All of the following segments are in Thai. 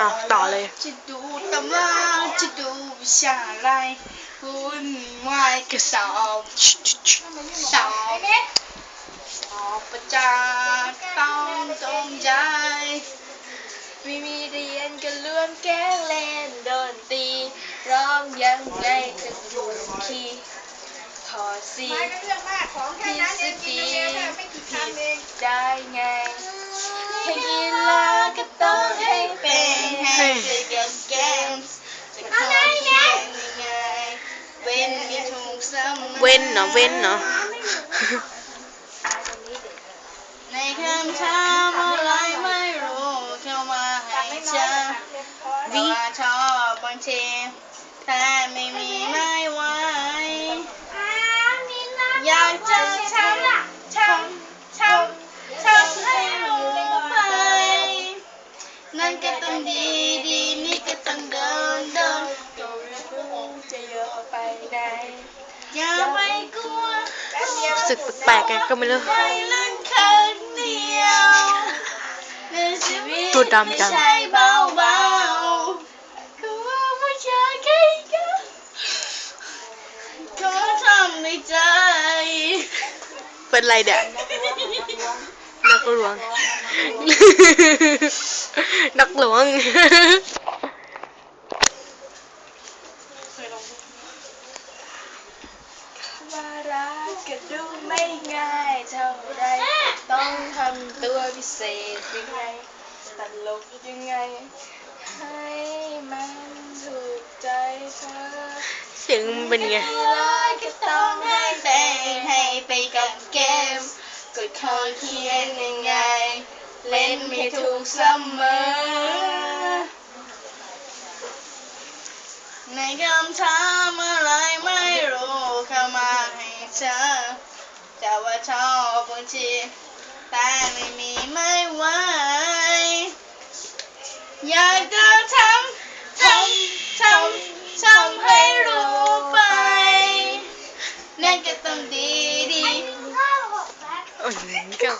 อะต่อเลยจะดูตำราจะดูวิชาอะไรวุ่นวายก็สอบสอบสอบประจาต้องตรงใจไม่มีเรียนก็เลื่อนแก้งเล่นโดนตีร้องยังไงจะดูคีย์ขอสีไม่ก็เรื่องมากของแค่นั้นเองกินเร็วๆแค่ไม่กี่คำเองได้ไง ว้นเนาะเว้นเนาะในคำถามอะไรไม่รู้เข้ามาให้เจอวิว่าชอบบางทีแต่ไม่มี สึกแปลกๆกันก็ไม่รู้ไม่เล่นครั้งเดียวในชีวิตตัวดำจังไม่ใช่เบาเบาๆคือว่าผู้ชายใครกันขอทำในใจเป็นไรเด็กนักหลวง นักหลวง ว่ารักก็ดูไม่ง่ายเท่าไร ต้องทำตัวพิเศษยังไงตลกยังไง ให้มันถูกใจเธอ เสียงมันเป็นไงเลยก็ต้องให้เต้นให้ไปกับเกมกดคอเขียนยังไง เล่นไม่ถูกเสมอ เธอแต่ว่าชอบบางทีแต่ไม่มีไม่ไหวอยากจะทำทำทำทำให้รู้ไป นั่นก็ต้องดีดีอืมก็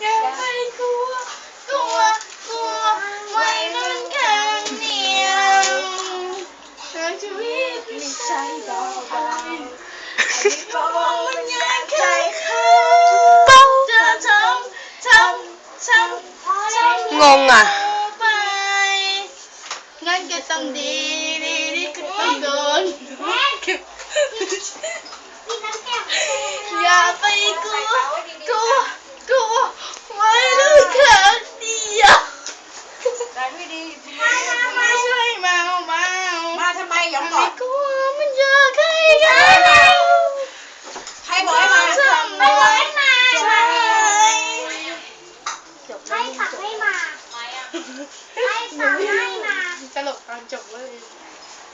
อย่าไปกลัว งงอะ งั้นก็ต้องดีดีดีก็ต้องโดนอย่าไปกลัวกลัวกลัวไว้ลูกครั้งเดียวแต่ไม่ดีไม่ใช่เมามามาทำไมหยองไม่ก่อกลัวมันจะใครกัน ใครบอกให้มา ทำไม่ได้ใช่ ให้สั่งให้มาให้ สั่งให้มา ตลกตอนจบเลย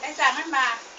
ไอ้สั่งให้มาใ